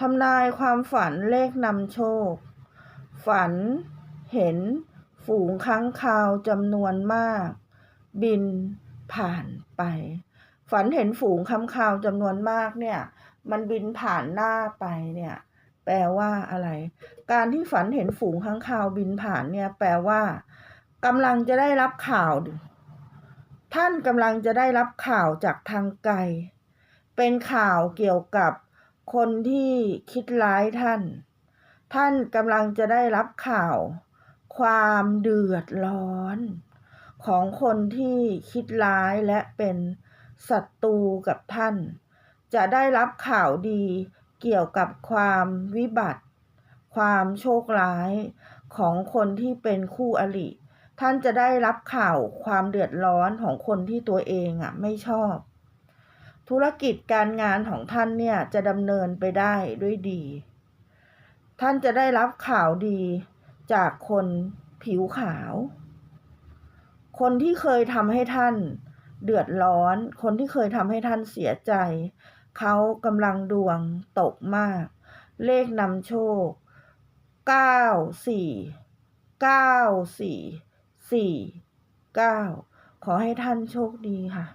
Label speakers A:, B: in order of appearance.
A: ทำนายความฝันเลขนำโชค ฝันเห็นฝูงค้างคาวจำนวนมาก บินผ่านไป ฝันเห็นฝูงค้างคาวจำนวนมากเนี่ย มันบินผ่านหน้าไปเนี่ย แปลว่าอะไร การที่ฝันเห็นฝูงค้างคาวบินผ่านเนี่ย แปลว่ากำลังจะได้รับข่าว ท่านกำลังจะได้รับข่าวจากทางไกล เป็นข่าวเกี่ยวกับ คนที่คิดร้ายท่าน ท่านกำลังจะได้รับข่าว ความเดือดร้อน ของคนที่คิดร้ายและเป็นศัตรูกับท่าน จะได้รับข่าวดีเกี่ยวกับความวิบัติ ความโชคร้ายของคนที่เป็นคู่อริท่านจะได้รับข่าวความเดือดร้อนของคนที่ตัวเองอะ ไม่ชอบ ธุรกิจการงานของท่านเนี่ยจะดำเนินไปได้ด้วยดี ท่านจะได้รับข่าวดีจากคนผิวขาว คนที่เคยทำให้ท่านเดือดร้อน คนที่เคยทำให้ท่านเสียใจ เขากำลังดวงตกมาก เลขนำโชคเก้าสี่เก้าสี่สี่เก้าขอให้ท่านโชคดีค่ะ